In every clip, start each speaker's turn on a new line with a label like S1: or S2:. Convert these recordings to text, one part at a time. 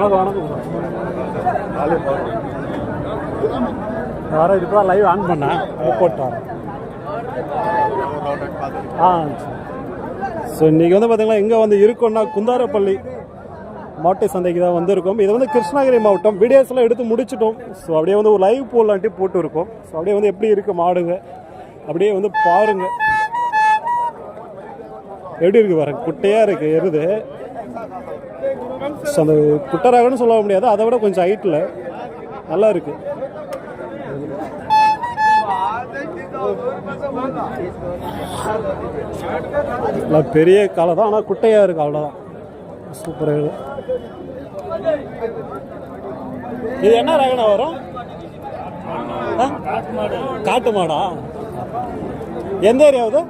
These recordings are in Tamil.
S1: வணக்கம் வர இப்போ லைவ் ஆன் பண்ணேன் அதை போட்டு ஆ ஸோ இன்றைக்கி வந்து பார்த்திங்கன்னா எங்கே வந்து இருக்கோம்னா குந்தாரப்பள்ளி மாட்டு சந்தைக்கு தான் வந்திருக்கோம். இது வந்து கிருஷ்ணகிரி மாவட்டம். வீடியோஸ்லாம் எடுத்து முடிச்சிட்டோம். ஸோ அப்படியே வந்து ஒரு லைவ் போடலான்ட்டு போட்டு இருக்கோம் ஸோ அப்படியே வந்து எப்படி இருக்கு மாடுங்க? அப்படியே வந்து பாருங்க. எப்படி இருக்கு பாருங்க? குட்டையாக இருக்கு எருது. ஸோ அந்த குட்டராகன்னு சொல்ல முடியாது. அதை விட கொஞ்சம் ஹைட்டில் நல்லா இருக்கு. பெரிய காலை தான். ஆனால் குட்டையாக இருக்கு அவ்வளோதான் சூப்பராக இது என்ன ரகனா வரும்? காட்டு மாடா? எந்த ஏரியாவது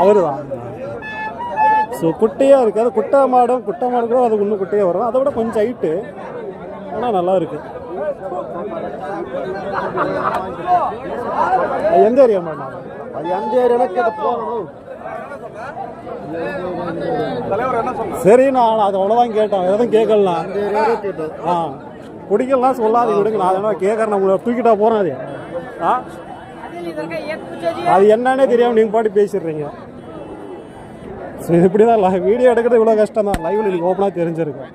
S1: அவரு தான் ஸோ குட்டையாக இருக்குது. அது குட்டை மாடும் குட்டை மாடு கூட அது இன்னும் குட்டையாக வரும். அதை விட கொஞ்சம் ஹைட்டு ஆனால் நல்லா இருக்கு. அது எந்த ஏரியா மாடா?
S2: அது எந்த ஏரியாவில் அது போகணும்.
S1: சரி நான் அது அவ்வளோதான் கேட்டேன். எதுவும் கேட்கலாம் ஆ. பிடிக்கலாம் சொல்லாது விடுங்க. நான் என்ன கேட்குறேன். உங்களை தூக்கிட்டா போகிறேன் அது ஆ அது என்னன்னே தெரியாமல் நீங்கள் பாட்டு பேசிடுறீங்க. ஸோ இப்படி தான் வீடியோ எடுக்கிறது இவ்வளோ கஷ்டம் தான் லைவில் எனக்கு ஓப்பனாக தெரிஞ்சிருக்கும்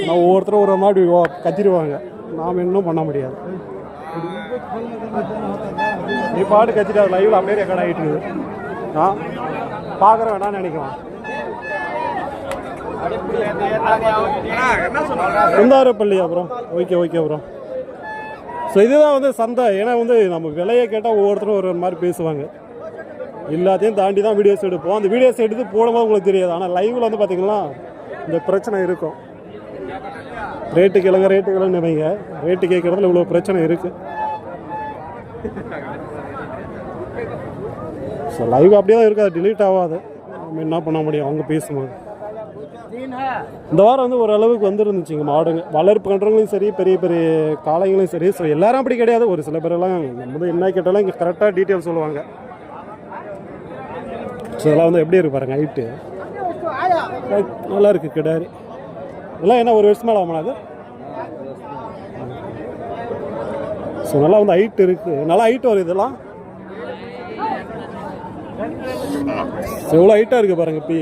S1: நான் ஒவ்வொருத்தரும் ஒரு மாதிரி ஓ- கத்திடுவாங்க. நாம் இன்னும் பண்ண முடியாது. நீ பாட்டு கத்திட்டு லைவில் அப்படியே ரெக்கார்ட் ஆகிட்டு இருக்குது ஆ? பார்க்குற வேணாம்னு நினைக்கலாம். குந்தாரப்பள்ளி அப்புறம் ஓகே ஓகே அப்புறம் ஸோ இதுதான் வந்து சந்தை. ஏன்னா வந்து நம்ம விலையை கேட்டால் ஒவ்வொருத்தரும் ஒரு ஒரு மாதிரி பேசுவாங்க. எல்லாத்தையும் தாண்டி தான் வீடியோஸ் எடுப்போம். அந்த வீடியோஸ் எடுத்து போடும்போது உங்களுக்கு தெரியாது. ஆனால் லைவில் வந்து பார்த்திங்களா இந்த பிரச்சனை இருக்கும். ரேட்டு கிழங்க ரேட்டு கிழங்கு நினைங்க ரேட்டு கேட்குறதுல இவ்வளோ பிரச்சனை இருக்குது ஸோ லைவ் அப்படியே தான் இருக்காது டிலீட் ஆகாது. நம்ம என்ன பண்ண முடியும்? அவங்க பேசும்போது. இந்த வாரம் வந்து ஓரளவுக்கு வந்துருந்துச்சுங்க. மாடுங்க வளர்ப்பு கன்றவங்களும் சரி பெரிய பெரிய காளைங்களும் சரி. ஸோ எல்லாரும் அப்படி கிடையாது. ஒரு சில பேரெல்லாம் நம்ம என்ன கேட்டாலும் இங்கே கரெக்டாக டீட்டெயில் சொல்லுவாங்க. ஸோ இதெல்லாம் வந்து எப்படி இருக்கு பாருங்க ஹைட்டு நல்லா இருக்கு கிடாரி. இதெல்லாம் என்ன ஒரு வருஷமா ஆகுமா அது? ஸோ நல்லா வந்து ஹைட் இருக்கு. நல்லா ஹைட் வரும் இதெல்லாம். எவ்வளோ ஹைட்டாக இருக்கு பாருங்க பி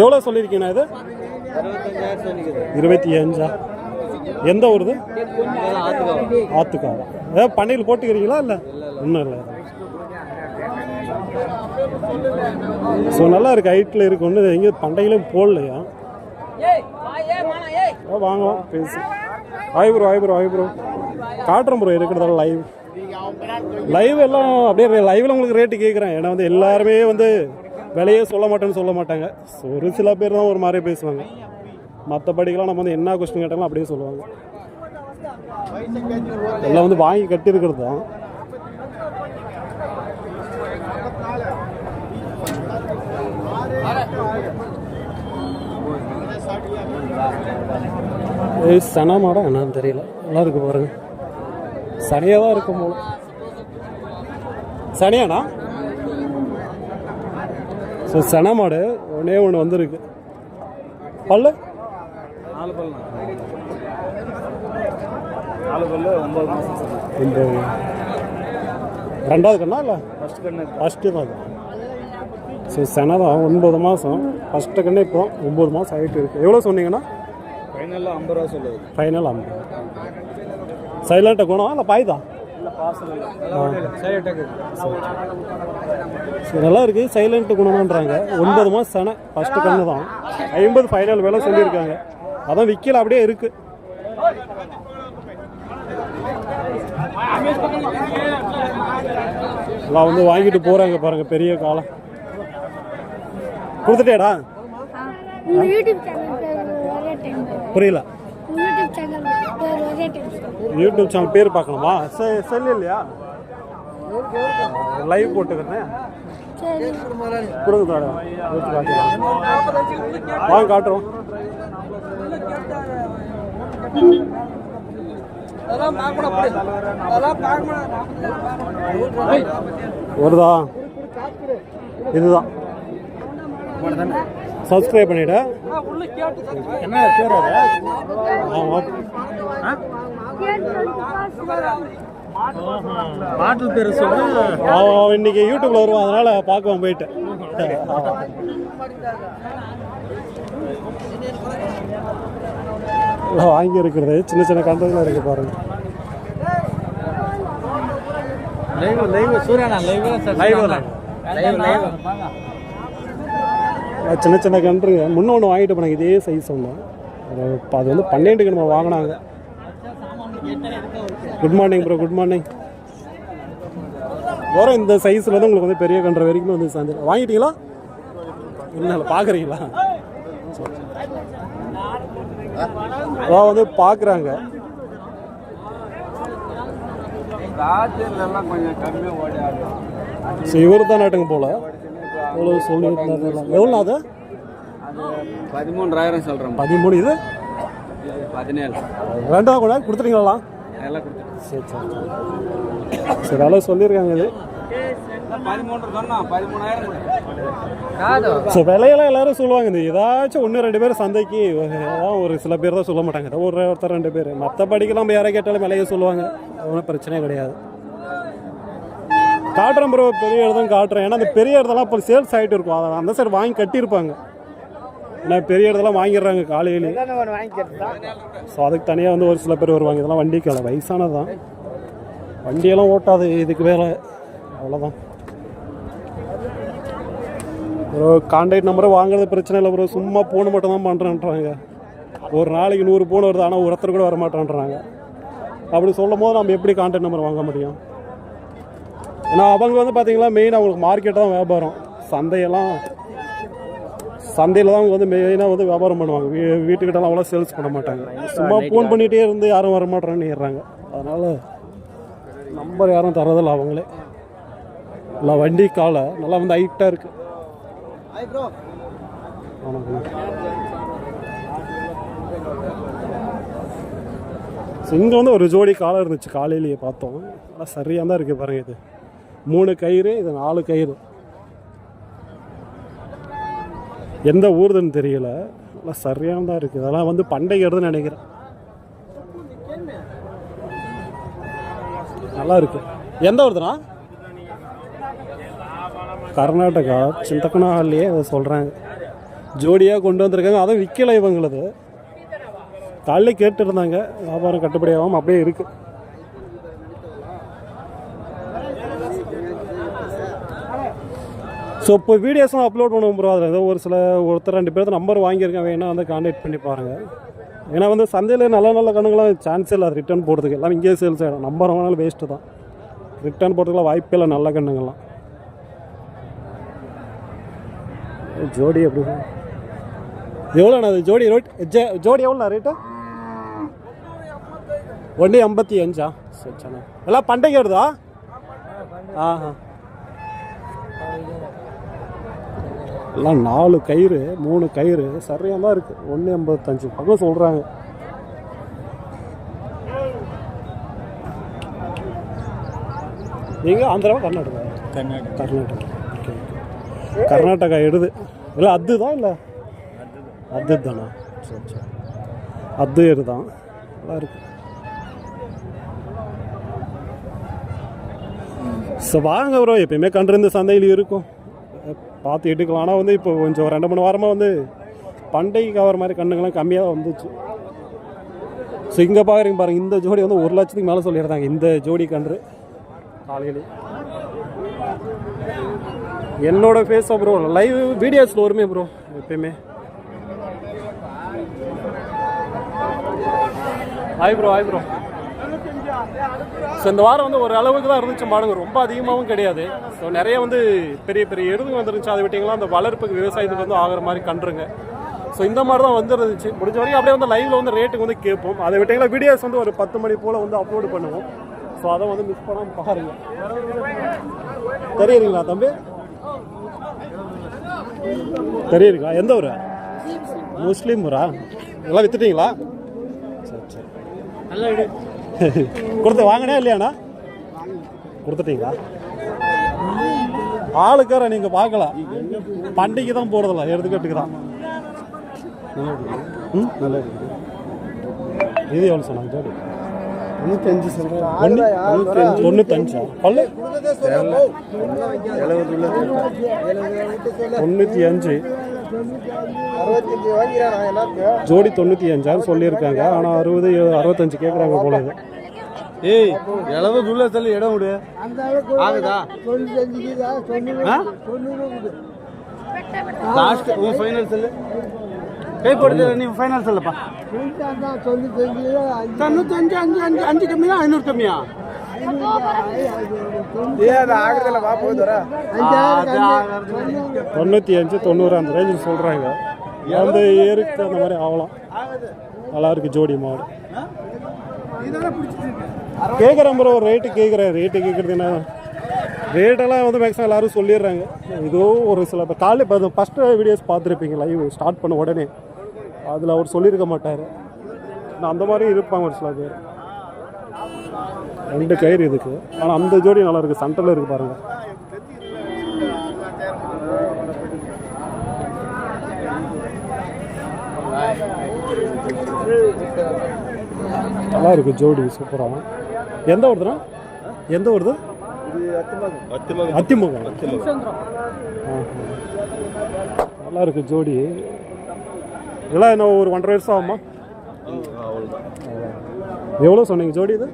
S1: எவ்வளோ சொல்லியிருக்கீங்க இது? இருபத்தி அஞ்சா எந்த ஊருது? ஆத்துக்காரா ஏதாவது பண்ணையில் போட்டுக்கிறீங்களா இல்லை? இன்னும் இல்லை. ஸோ நல்லா இருக்கு. ஹைட்டில் இருக்கு. ஒன்று எங்கேயும் பண்டையிலும் போடலையா? வாங்கலாம் பேசு. ஆய் ப்ரோ ஆய் ப்ரோ ஆய் ப்ரோ காட்டுறேன் ப்ரோ இருக்கிறதால லைவ் லைவ் எல்லாம் அப்படியே லைவில் உங்களுக்கு ரேட்டு கேட்குறேன் ஏன்னா வந்து எல்லாருமே வந்து விலையே சொல்ல மாட்டேன்னு சொல்ல மாட்டாங்க. ஒரு சில பேர் தான் ஒரு மாதிரி பேசுவாங்க. மற்றபடிக்கெல்லாம் நம்ம வந்து என்ன கொஸ்டின் கேட்டாலும் அப்படியே சொல்லுவாங்க. எல்லாம் வந்து வாங்கி கட்டியிருக்கிறது தான். சன மாடம் என்னன்னு தெரியல. நல்லா இருக்கு பாருங்க. சனியாக தான் இருக்கும் போல. சனியாண்ணா ஸோ சன மாடு ஒன்றே ஒன்று வந்திருக்கு. பல்லு?
S2: நாலு பல்லு மாதம்
S1: ரெண்டாவது கண்ணா இல்லை?
S2: கண்ணு
S1: ஃபஸ்ட்டு தான் ஸோ சனை தான். ஒன்பது மாதம் ஃபஸ்ட்டு கண்ணே இப்போ ஒம்பது மாதம் ஆகிட்டு இருக்கு. எவ்வளோ சொன்னீங்கன்னா?
S2: ஃபைனலில் ஐம்பது ரூபா சொல்லுது.
S1: ஃபைனல் ஐம்பது. சைலண்ட்டாக குணம் இல்லை பாய் தான்
S2: சரி.
S1: நல்லா இருக்குது சைலண்ட் குணமான்றாங்க ஒன்பது மாதம் சனை. ஃபஸ்ட்டு கண்ணு தான். ஐம்பது ஃபைனல் விலை சொல்லியிருக்காங்க. அதான் விற்கல அப்படியே இருக்குது எல்லாம் வந்து வாங்கிட்டு போகிறாங்க பாருங்க பெரிய காலம். கொடுத்துட்டேடா. புரியல.
S3: யூடியூப் சேனல் பேர் ஒரே டைம்
S1: யூடியூப் சேனல் பேர் பார்க்கணுமா? செ- செல் இல்லையா? லைவ் போட்டுக்கிறேன்.
S3: சரி
S1: கொடுங்க மேடம் எடுத்து காட்டுறேன் வாங்க காட்டுறோம் வருதா இதுதான் சப்ஸ்கிரைப் பண்ணிவிடு
S2: என்ன பேர்
S1: ஆமாம்
S2: பாட்டில் பேர் சொல்கிறேன்
S1: அவன் இன்னைக்கு யூடியூப்ல வருவான் அதனால பார்க்கவும் போயிட்டு. வாங்கி இருக்கிறது சின்ன சின்ன கண்டெல்லாம் இருக்கு பாருங்க.
S2: Live live சூர்யாண்ணா live
S1: Live
S2: live live live
S1: அது சின்ன சின்ன கன்றுங்க முன்ன ஒன்று வாங்கிட்டு போனாங்க. இதே சைஸ் ஒன்று அது இப்போ அது வந்து பன்னெண்டுக்கு நம்ம வாங்கினாங்க. Good morning bro good morning வரும் இந்த சைஸில் வந்து உங்களுக்கு வந்து பெரிய கன்ற வரைக்கும் வந்து சேர்ந்து வாங்கிட்டீங்களா? இல்லை பார்க்குறீங்களா வந்து பார்க்குறாங்க ஸோ இவர் தான் நாட்டுங்க போல. எவ்வளோ சொல்லியிருந்தாரு எவ்வளோ அது?
S2: பதிமூன்றாயிரம் சொல்கிறேன்
S1: பதிமூணு இது?
S2: பதினேழு.
S1: ரெண்டாவது கூட கொடுத்துட்டீங்களா?
S2: எல்லாம் கொடுத்துருக்கேன்
S1: சரி சரி சரி. அளவு சொல்லியிருக்காங்க இது. ஸோ விலையெல்லாம் எல்லாரும் சொல்லுவாங்க இந்த ஏதாச்சும் ஒன்று ரெண்டு பேர் சந்தைக்கு அதான் ஒரு சில பேர் தான் சொல்ல மாட்டாங்க. ஒரு ஒருத்தர் ரெண்டு பேர். மற்றபடிக்கு நம்ம யாரை கேட்டாலும் விலையை சொல்லுவாங்க. ஒன்றும் பிரச்சனையே கிடையாது. காட்டுறேன் ப்ரோ பெரிய இடத்தும் காட்டுறேன். ஏன்னா அந்த பெரிய இடத்தெல்லாம் இப்போ சேல்ஸ் ஆகிட்டு இருக்கும். அந்த சைடு வாங்கி கட்டியிருப்பாங்க. ஏன்னா பெரிய இடத்தெல்லாம் வாங்கிடுறாங்க காலையிலே. ஸோ அதுக்கு தனியாக வந்து ஒரு சில பேர் வருவாங்க. இதெல்லாம் வண்டிக்கு வேலை வயசானது தான் வண்டியெல்லாம் ஓட்டாது இதுக்கு வேலை அவ்வளோதான் ப்ரோ கான்டாக்ட் நம்பரை வாங்குறது பிரச்சனை இல்லை ப்ரோ சும்மா ஃபோன் மட்டும் தான் பண்ணுறேன்றாங்க ஒரு நாளைக்கு நூறு ஃபோன் வருது ஆனால் ஒருத்தர் கூட வர மாட்டேன்றாங்க அப்படி சொல்லும் போது நம்ம எப்படி கான்டாக்ட் நம்பர் வாங்க முடியும்? ஏன்னா அவங்க வந்து பார்த்தீங்களா மெயின் அவங்களுக்கு மார்க்கெட் தான் வியாபாரம். சந்தையெல்லாம் சந்தையில் தான் அவங்க வந்து மெயினாக வந்து வியாபாரம் பண்ணுவாங்க. வீ வீட்டுக்கிட்டலாம் அவ்வளோ சேல்ஸ் பண்ண மாட்டாங்க. சும்மா ஃபோன் பண்ணிகிட்டே இருந்து யாரும் வர மாட்டேறான்னு ஏறுறாங்க அதனால் நம்பர் யாரும் தரதில்ல அவங்களே. நல்லா வண்டி காலை நல்லா வந்து ஹைட்டாக இருக்குது வணக்கம். இங்கே வந்து ஒரு ஜோடி காலை இருந்துச்சு. காலையிலேயே பார்த்தோம். நல்லா சரியாக தான் இருக்குது பாருங்கள் இது. மூணு கயிறு இது நாலு கயிறு. எந்த ஊருதுன்னு தெரியல. நல்லா சரியாக தான் இருக்குது அதெல்லாம் வந்து பண்டைகிறதுன்னு நினைக்கிறேன். நல்லா இருக்கு. எந்த ஊருதுண்ணா? கர்நாடகா சிந்தக்கனாஹல்லையே அதை சொல்கிறாங்க ஜோடியாக கொண்டு வந்திருக்காங்க. அதுவும் விற்கலை இவங்களது. காலையில் கேட்டுருந்தாங்க. வியாபாரம் கட்டுப்படியாகாமல் அப்படியே இருக்குது ஸோ இப்போ வீடியோஸ்லாம் அப்லோட் பண்ணுவோம் ப்ரோ அதில் ஏதோ ஒரு சில ஒருத்தர் ரெண்டு பேர்த்து நம்பர் வாங்கியிருக்கேன் வேணால் வந்து கான்டாக்ட் பண்ணி பாருங்கள் ஏன்னா வந்து சந்தையில் நல்ல நல்ல கண்ணுங்களாம் சான்ஸ் இல்லை. அது ரிட்டர்ன் போடுறதுக்கு. எல்லாம் இங்கேயே சேல்ஸ் ஆகிடும் நம்பர் வாங்கினாலும் வேஸ்ட்டு தான். ரிட்டர்ன் போடுறதுக்குலாம் வாய்ப்பே இல்லை நல்ல கண்ணுங்கள்லாம். ஜோடி எப்படி? எவ்வளோண்ணா அது? ஜோடி ரோட் ஜே ஜோடி எவ்வளோண்ணா ரேட்டு ஒன்று எண்பத்தி அஞ்சா? சரி சரிண்ணா எல்லாம் பண்டைக்கு வருதா? ஆஹா. எல்லாம் நாலு கயிறு மூணு கயிறு. சரியாக தான் இருக்குது ஒன்று எண்பத்தஞ்சு பக்கம் சொல்கிறாங்க நீங்கள் ஆந்திராவா கர்நாடகா.
S2: கர்நாடகா.
S1: கர்நாடகா. ஓகே கர்நாடகா எடுது. இல்லை அது தான் இல்லை? அது தானா சரி சரி. அது எடுதான். நல்லா இருக்கு. ஸோ வாங்க ப்ரோ எப்பயுமே கண்டிருந்த சந்தையில் இருக்கும். பார்த்து எடுக்கலாம். ஆனால் வந்து இப்போ கொஞ்சம் ஒரு ரெண்டு மூணு வாரமாக வந்து பண்டைக்கு கவர் மாதிரி கண்ணுங்கள்லாம் கம்மியாக தான் வந்துச்சு. ஸோ இங்கே பார்க்குறீங்க பாருங்கள் இந்த ஜோடி வந்து ஒரு லட்சத்துக்கு மேலே சொல்லிடுறாங்க இந்த ஜோடி கன்று. காலையிலே. என்னோட ஃபேஸா ப்ரோ லைவ் வீடியோஸில் வருமே ப்ரோ எப்பயுமே. Hi bro hi bro so இந்த வாரம் வந்து ஒரு அளவுக்கு தான் இருந்துச்சு மாடுங்க. ரொம்ப அதிகமாகவும் கிடையாது. ஸோ நிறைய வந்து பெரிய பெரிய எருதுங்க வந்துருந்துச்சு. அதை விட்டிங்களா அந்த வளர்ப்புக்கு விவசாயத்துக்கு வந்து ஆகிற மாதிரி கன்றுங்க. ஸோ இந்த மாதிரி தான் வந்துருந்துச்சு. முடிஞ்ச வரைக்கும் அப்படியே வந்து லைவில் வந்து ரேட்டுக்கு வந்து கேட்போம். அதை விட்டிங்களா வீடியோஸ் வந்து ஒரு பத்து மணி போல் வந்து அப்லோடு பண்ணுவோம். ஸோ அதை வந்து மிஸ் பண்ணாமல் பாருங்க. தெரியுதுங்களா தம்பி? தெரியுதுங்களா? எந்த ஊரா? முஸ்லீம் ஊரா? எல்லாம் வித்துட்டீங்களா? சரி சரி.
S2: நல்லா
S1: கொடுத்து வாங்கினே இல்லையாண்ணா? கொடுத்துட்டீங்களா? ஆளுக்கார நீங்கள் பார்க்கலாம் பண்டிகை தான் போகிறதில்ல எடுத்துக்கிட்டுக்கு தான் ம் நல்லா இருக்கு. இது எவ்வளோ சொன்னாங்க ஜோடி?
S4: தொண்ணூத்தஞ்சு
S1: ஒன்று தொண்ணூத்தஞ்சா. பல்லு? தொண்ணூற்றி அஞ்சு. ஜோடி தொண்ணூற்றி அஞ்சான்னு சொல்லியிருக்காங்க. ஆனால் அறுபது அறுபத்தஞ்சு கேட்குறாங்க போல இது.
S4: ஏய் எளவு உள்ள சொல்லி இடம் விடு. ஆகுதா? லாஸ்ட் உன் ஃபைனல் சொல்லு. கை போடுது நீ ஃபைனல் சொல்லுப்பா. தொண்ணூத்தஞ்சு அஞ்சு அஞ்சு அஞ்சு கம்மியா ஐநூறு கம்மியா?
S1: தொண்ணூற்றி அஞ்சு தொண்ணூறு அந்த ரேஞ்சில் சொல்கிறாங்க அந்த ஏருக்கு அந்த மாதிரி ஆகலாம் நல்லா இருக்கு ஜோடி மாடு கேட்குறேன் ப்ரோ ரேட்டு கேட்குறேன் ரேட்டு கேட்குறது என்ன ரேட்டெல்லாம் வந்து மேக்ஸிமம் எல்லோரும் சொல்லிடுறாங்க ஏதோ ஒரு சில இப்போ காலையில் இப்போ ஃபஸ்ட்டு வீடியோஸ் பார்த்துருப்பீங்க லைவ் ஸ்டார்ட் பண்ண உடனே அதில் அவர் சொல்லியிருக்க மாட்டார் நான் அந்த மாதிரி இருப்பாங்க ஒரு சில பேர் ரெண்டு கயிறு இதுக்கு ஆனால் அந்த ஜோடி நல்லா இருக்குது சென்டரில் இருக்குது பாருங்கள் நல்லா இருக்கு ஜோடி சூப்பராக எந்த ஊருதுண்ணா எந்த ஊருது அத்திமுகம். நல்லா இருக்கு ஜோடி. இதெல்லாம் இன்னும் ஒரு ஒன்றரை வருஷம் ஆகுமா? எவ்வளோ சொன்னீங்க ஜோடி இது?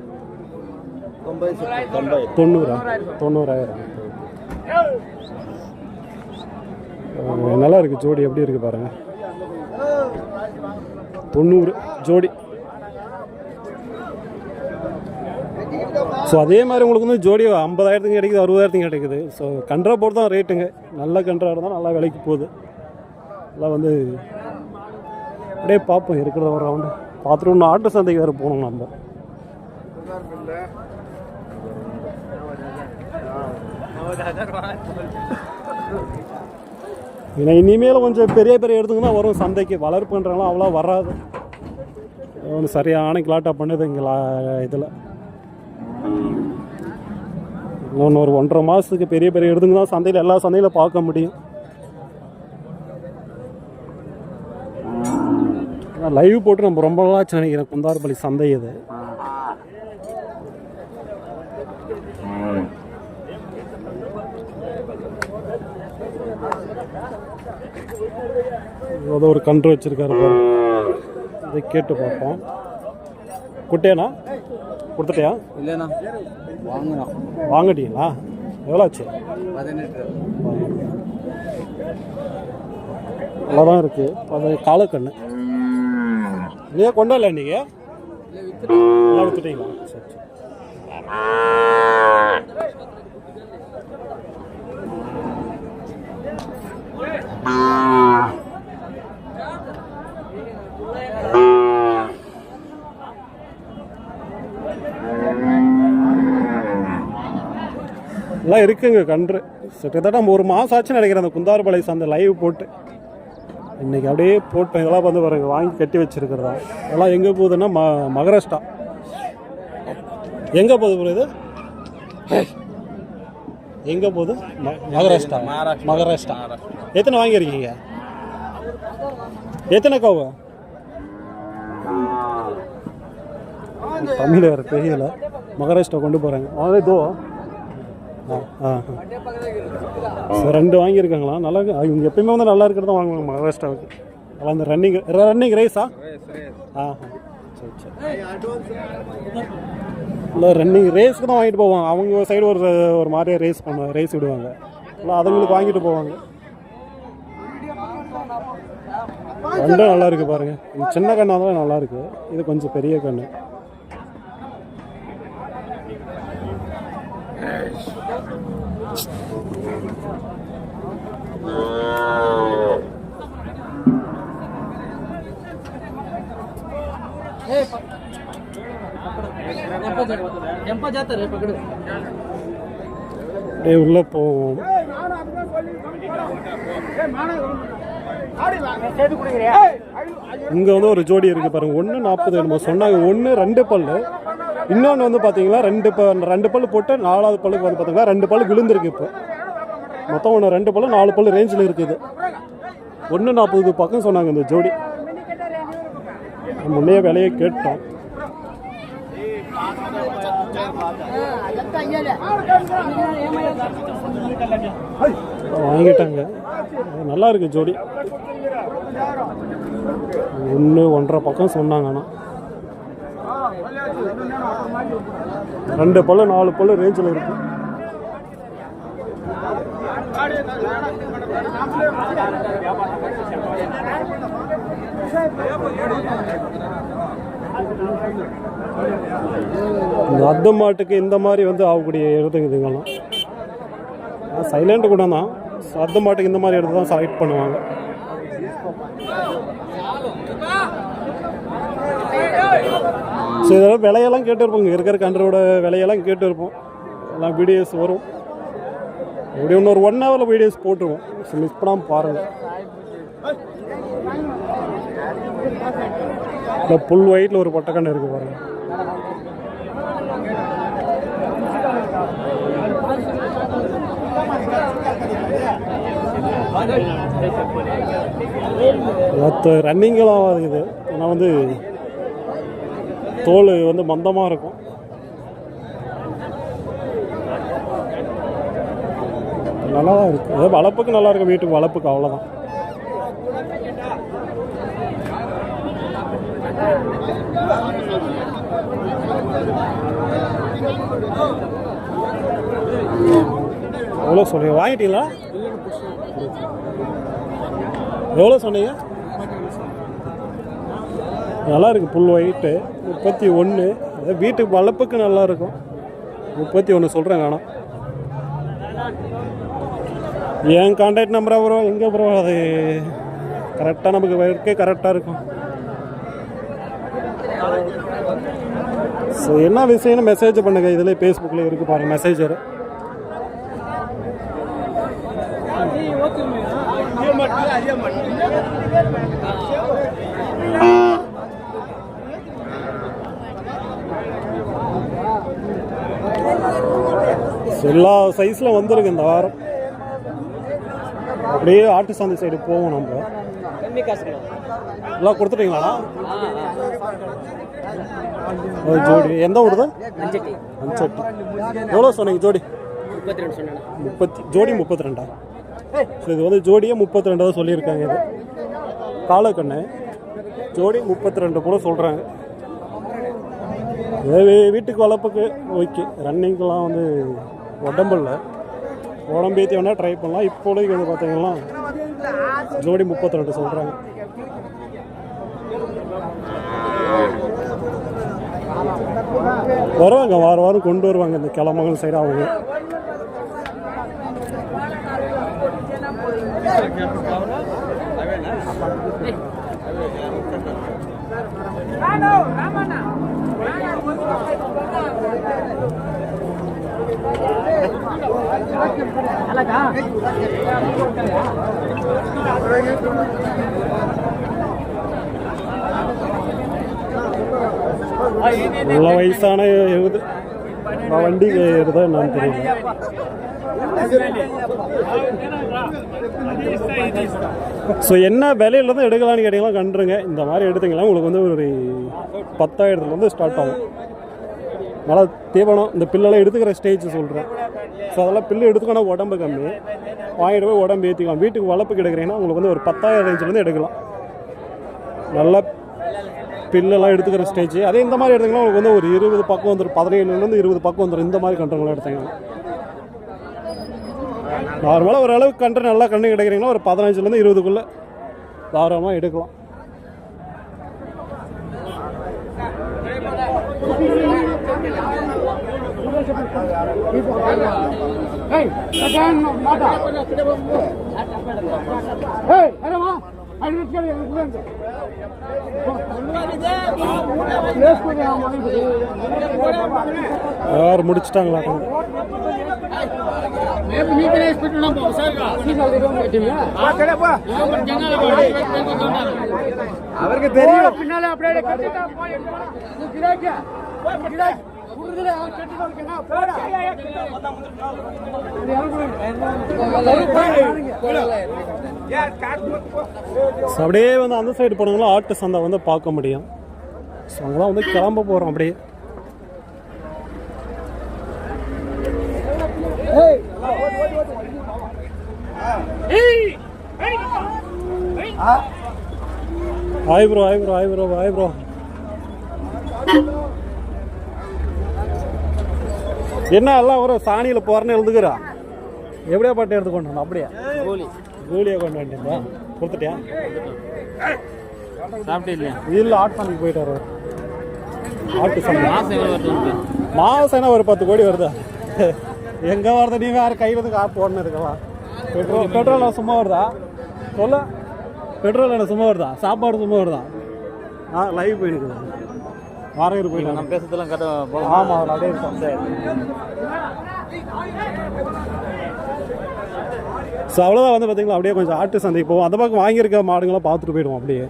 S1: தொண்ணூறா? தொண்ணூறாயிரம். நல்லா இருக்கு ஜோடி எப்படி இருக்கு பாருங்க. தொண்ணூறு ஜோடி. ஸோ அதே மாதிரி உங்களுக்கு வந்து ஜோடி ஐம்பதாயிரத்துக்கு கிடைக்குது அறுபதாயிரத்துக்கு கிடைக்குது. ஸோ கன்றா போட்டு தான் ரேட்டுங்க நல்ல கன்றா இருந்தால் நல்லா விலைக்கு போகுது. எல்லாம் வந்து அப்படியே பார்ப்போம் இருக்கிறத ஒரு ரவுண்டு பார்த்துட்டு ஒன்று ஆட்டு சந்தைக்கு வேறு போகணும் நம்ம. ஏன்னா இனிமேல் கொஞ்சம் பெரிய பெரிய இடத்துக்கு தான் வரும். சந்தைக்கு வளர்ப்புன்றலாம் அவ்வளோ வராது. ஒன்று சரியான கிளாட்டாக பண்ணுது இங்கே இதில். இன்னொன்று ஒரு ஒன்றரை மாதத்துக்கு பெரிய பெரிய இடத்துக்கு தான் சந்தையில் எல்லா சந்தையில் பார்க்க முடியும். லைவ் போட்டு நம்ம ரொம்ப நாளாச்சு நினைக்கிறேன் குந்தாரப்பள்ளி சந்தை இது. ஏதோ ஒரு கன்று வச்சிருக்காரு இதை கேட்டு பார்ப்போம். குட்டையாண்ணா? கொடுத்துட்டியா?
S2: இல்லைண்ணா. வாங்குறோம்.
S1: வாங்கட்டீங்களா? எவ்வளோ ஆச்சு
S2: பதினெட்டு
S1: நல்லா தான் இருக்குது அது காலக்கண்ணு நீங்க? கொண்டாடல நீங்கள் எல்லாம் வித்துட்டீங்களா? சரி சரி. எல்லாம் இருக்குங்க கன்று. கிட்டத்தட்ட நம்ம ஒரு மாதம் ஆச்சுன்னு நினைக்கிறேன் அந்த குந்தார்பாளைய சந்தை லைவ் போட்டு. இன்னைக்கு அப்படியே போட்டேன் இதெல்லாம் வந்து பாருங்க வாங்கி கட்டி வச்சிருக்கிறதா. இதெல்லாம் எங்கே போகுதுன்னா ம மகாராஷ்டிரா. எங்கே போகுது இது? எங்கே போகுது? மகாராஷ்டிரா. மகாராஷ்டிரா. எத்தனை வாங்கியிருக்கீங்க? எத்தனை கவு? தமிழ் வேறு தெரியல. மகாராஷ்டிரா கொண்டு போகிறாங்க அதே தோ ரெண்டு வாங்கியிருக்காங்களா? நல்லா. இவங்க எப்பயுமே வந்து நல்லா இருக்கிறத வாங்குவாங்க மகாராஷ்டிராவுக்கு. அதான் அந்த ரன்னிங் ரன்னிங் ரேஸா ஆ? சரி சரி. இல்லை ரன்னிங் ரேஸ்க்கு தான் வாங்கிட்டு போவாங்க. அவங்க சைடு ஒரு ஒரு மாதிரியே ரேஸ் பண்ணுவாங்க ரேஸ் விடுவாங்க. இல்லை அதுங்களுக்கு வாங்கிட்டு போவாங்க. ரெண்டும் நல்லா இருக்கு பாருங்க. இது சின்ன கண்ணாக தான் நல்லா இருக்கு. இது கொஞ்சம் பெரிய கண்ணு. அப்படியே உள்ள போவோம் இங்கே வந்து ஒரு ஜோடி இருக்குது பாருங்க. ஒன்று நாற்பது நம்ம சொன்னாங்க. ஒன்று ரெண்டு பல்லு. இன்னொன்று வந்து பார்த்தீங்கன்னா ரெண்டு ப ரெண்டு பல்லு போட்டு நாலாவது பல்லுக்கு வந்து பார்த்தீங்கன்னா ரெண்டு பல்லு விழுந்திருக்கு இப்போ. மொத்தம் ஒன்று ரெண்டு பல்லு நாலு பல்லு ரேஞ்சில் இருக்குது ஒன்று நாற்பது பக்கம் சொன்னாங்க இந்த ஜோடி. முன்னே விலையை கேட்டோம். வாங்கிட்டாங்க. நல்லா இருக்கு ஜோடி. ஒன்று ஒன்றரை பக்கம் சொன்னாங்க ஆனால் ரெண்டு பல்லு நாலு பல்லு ரேஞ்சில் இருக்கு. இந்த அத்த மாட்டுக்கு இந்த மாதிரி வந்து ஆகக்கூடிய இடத்துக்கு இதுங்கெல்லாம் சைலண்ட் கூட தான் அத்த மாட்டுக்கு இந்த மாதிரி இடத்த தான் செலக்ட் பண்ணுவாங்க. ஸோ இதெல்லாம் விலையெல்லாம் கேட்டுருப்போம். இங்கே இருக்கிற கன்றோட விலையெல்லாம் கேட்டுருப்போம். எல்லாம் வீடியோஸ் வரும். இப்படி இன்னொரு ஒன் ஹவரில் வீடியோஸ் போட்டுருவோம். ஸோ மிஸ் பண்ணாமல் பாருங்கள் இந்த புல் ஒயிட்டில் ஒரு பொட்டக்கண்ணு இருக்குது பாருங்கள் மற்ற ரன்னிங்கெல்லாம் இருக்குது ஏன்னா வந்து தோல் வந்து மந்தமாக இருக்கும். நல்லா தான் இருக்கு. அதாவது வளர்ப்புக்கு நல்லா இருக்கும் வீட்டுக்கு வளர்ப்புக்கு அவ்வளோதான் எவ்வளோ சொன்னீங்க? வாங்கிட்டீங்களா? எவ்வளோ சொன்னீங்க? நல்லா இருக்கு புல் ஒயிட்டு முப்பத்தி ஒன்று அது வீட்டுக்கு வளர்ப்புக்கு நல்லா இருக்கும் முப்பத்தி ஒன்று சொல்கிறேன் வேணாம். என் கான்டாக்ட் நம்பரா ப்ரோ எங்கே ப்ரோ அது கரெக்டாக நமக்கு இருக்கே கரெக்டாக இருக்கும். ஸோ என்ன விஷயம்னு மெசேஜ் பண்ணுங்க. இதில் ஃபேஸ்புக்கில் இருக்கு பாருங்க மெசேஜர் எல்லா சைஸில் வந்திருக்கு இந்த வாரம். அப்படியே ஆட்டு சந்தை சைடு போவோம் நம்ம. எல்லாம் கொடுத்துட்டீங்களாண்ணா? ஜோடி. எந்த ஊர் தான்
S5: அஞ்சட்டி
S1: அஞ்சட்டி எவ்வளோ சொன்னீங்க ஜோடி?
S5: முப்பத்தி ரெண்டு சொன்னேன்.
S1: முப்பத்தி ஜோடி முப்பத்தி ரெண்டா ஸோ இது வந்து ஜோடியே முப்பத்தி ரெண்டு தான் சொல்லியிருக்காங்க இது. காலக்கண்ணு ஜோடி முப்பத்தி ரெண்டு கூட சொல்கிறாங்க வீட்டுக்கு வளர்ப்புக்கு ஓகே. ரன்னிங்க்கெலாம் வந்து உடம்பில்ல உடம்பேத்தி வேணால் ட்ரை பண்ணலாம். இப்போதைக்கு வந்து பார்த்தீங்கன்னா ஜோடி முப்பத்தி ரெண்டு சொல்கிறாங்க வருவாங்க வாரம் வாரம் கொண்டு வருவாங்க இந்த கிளம்பங்கள் சைடு அவங்க நல்ல வயசான எழுது வண்டி ஏறுதா என்னன்னு தெரியல. ஸோ என்ன விலையில தான் எடுக்கலாம்னு கேட்டிங்கன்னா கண்டுருங்க இந்த மாதிரி எடுத்தீங்கன்னா உங்களுக்கு வந்து ஒரு பத்தாயிரத்துலேருந்து ஸ்டார்ட் ஆகும். நல்லா தீவனம் இந்த பில்லெல்லாம் எடுத்துக்கிற ஸ்டேஜ் சொல்கிறேன் ஸோ அதெல்லாம் பில்லு எடுத்துக்கணும் உடம்பு கம்மி. வாங்கிட்டு போய் உடம்பு ஏற்றிக்கலாம் வீட்டுக்கு வளர்ப்பு கிடைக்கிறீங்கன்னா உங்களுக்கு வந்து ஒரு பத்தாயிரம் ரேஞ்சிலேருந்து எடுக்கலாம். நல்லா பில்லெல்லாம் எடுத்துக்கிற ஸ்டேஜ் அதே இந்த மாதிரி எடுத்தீங்கன்னா உங்களுக்கு வந்து ஒரு இருபது பக்கம் வந்துடும் பதினேழுலேருந்து இருபது பக்கம் வந்துடும் இந்த மாதிரி கன்றுங்களை எடுத்தீங்கன்னா. நார்மலாக ஓரளவுக்கு கன்று நல்லா கன்று கிடைக்கிறீங்கன்னா ஒரு பதினஞ்சுலேருந்து இருபதுக்குள்ளே தாராளமாக எடுக்கலாம். யார் முடிச்சிட்டாங்களா?
S4: அவருக்கு தெரியும்.
S1: ஸோ அப்படியே வந்து அந்த சைடு போனவங்களும் ஆட்டு சந்தை வந்து பார்க்க முடியும். ஸோ அங்கெல்லாம் வந்து கிளம்ப போகிறோம் அப்படியே. Hi bro hi bro hi bro hi bro என்ன எல்லாம் ஒரு சாணியில் போகிறேன்னு எழுதுக்கிறா எப்படியா பாட்டு எடுத்துக்கொண்டு அப்படியா. கூலியை கொண்டு வந்துட்டா கொடுத்துட்டியா?
S2: சாப்பிட்டே இல்லையா
S1: இல்லை ஆட்டு சந்தைக்கு போயிட்டு வர ஆட்டு சந்தை
S2: மாசம்
S1: ஒரு பத்து கோடி வருதா? எங்கே வருது? நீ வேறு கையில் இருந்து காப்பு போடணும் இருக்கவா பெட்ரோல் பெட்ரோல் சும்மா வருதா? சொல்ல. பெட்ரோல் என்ன சும்மா வருதா? சாப்பாடு சும்மா வருதா? ஆ லைவ் போயிருக்குது வாரகர் போயிட்டு
S2: நம்ம பேசுறதெல்லாம் கரெக்டாக
S1: ஆமாம் அதில் அப்படியே இருக்கும் ஸோ அவ்வளோதான் வந்து பார்த்தீங்களா அப்படியே கொஞ்சம் ஆட்டு சந்தைக்கு போவோம் அந்த பக்கம் வாங்கியிருக்க மாடுங்களாம் பார்த்துட்டு போயிடுவோம் அப்படியே.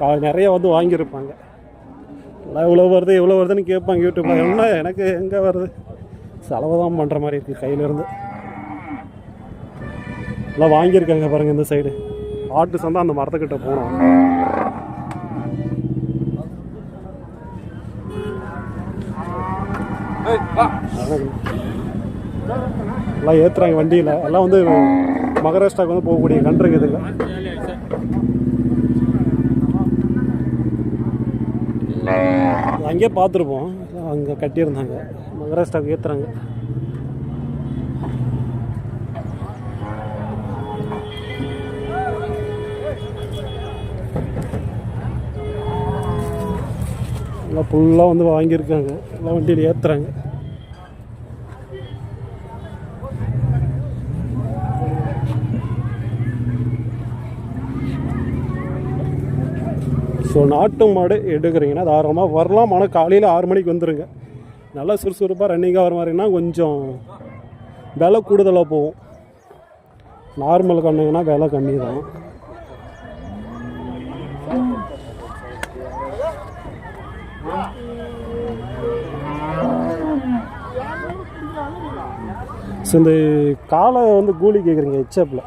S1: கா நிறைய வந்து வாங்கியிருப்பாங்க. எல்லாம் இவ்வளோ வருது இவ்வளோ வருதுன்னு கேட்பாங்க யூடியூப்பில் என்ன எனக்கு எங்கே வருது? செலவு தான் பண்ணுற மாதிரி இருக்குது கையிலேருந்து. எல்லாம் வாங்கியிருக்காங்க பாருங்கள் இந்த சைடு ஆட்டு சந்தை அந்த மரத்துக்கிட்ட போனோம். எல்லாம் ஏற்றுறாங்க வண்டியில். எல்லாம் வந்து மகாராஷ்டிராவுக்கு வந்து போகக்கூடிய கன்றுங்க இதுங்க அங்கேயே பார்த்துருப்போம். அங்கே கட்டியிருந்தாங்க. மகாராஷ்டிராவுக்கு ஏற்றுறாங்க எல்லாம் ஃபுல்லாக வந்து வாங்கியிருக்காங்க. எல்லாம் வண்டியில் ஏற்றுறாங்க ஸோ நாட்டு மாடு எடுக்கிறீங்கன்னா தாராளமாக வரலாம். ஆனால் காலையில் ஆறு மணிக்கு வந்துடுங்க நல்லா சுறுசுறுப்பாக ரன்னிங்காக வர மாதிரின்னா கொஞ்சம் விலை கூடுதலாக போகும். நார்மல் கண்ணுங்கன்னா விலை கம்மி தான் ஸோ இந்த காலை வந்து கூலி கேட்குறீங்க ஹெச்எப்பில்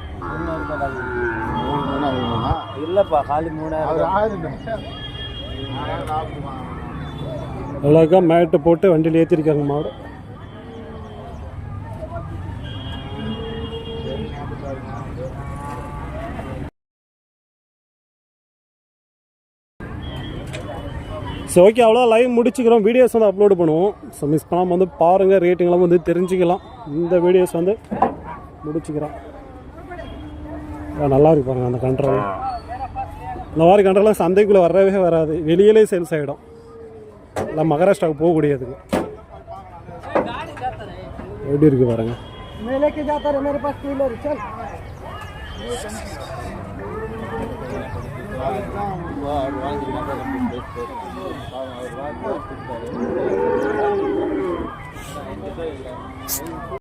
S2: இல்லைப்பா காலி மூணாயிரம்
S1: அழகா மேட்டு போட்டு வண்டியில் ஏற்றிருக்காங்க மாடு. ஸோ ஓகே அவ்வளோ லைவ் முடிச்சுக்கிறோம். வீடியோஸ் வந்து அப்லோட் பண்ணுவோம். ஸோ மிஸ் பண்ணாமல் வந்து பாருங்கள் ரேட்டிங்லாம் வந்து தெரிஞ்சுக்கலாம். இந்த வீடியோஸ் வந்து முடிச்சுக்கிறோம். நல்லா இருக்கு பாருங்கள் அந்த கண்ட்ரோல் இந்த மாதிரி கண்ட்ரோலாம் சந்தைக்குள்ளே வரவே வராது. வெளியிலே சேல்ஸ் ஆகிடும் இல்லை மகாராஷ்டிராவுக்கு போகக்கூடியதுக்கு எப்படி இருக்கு பாருங்க.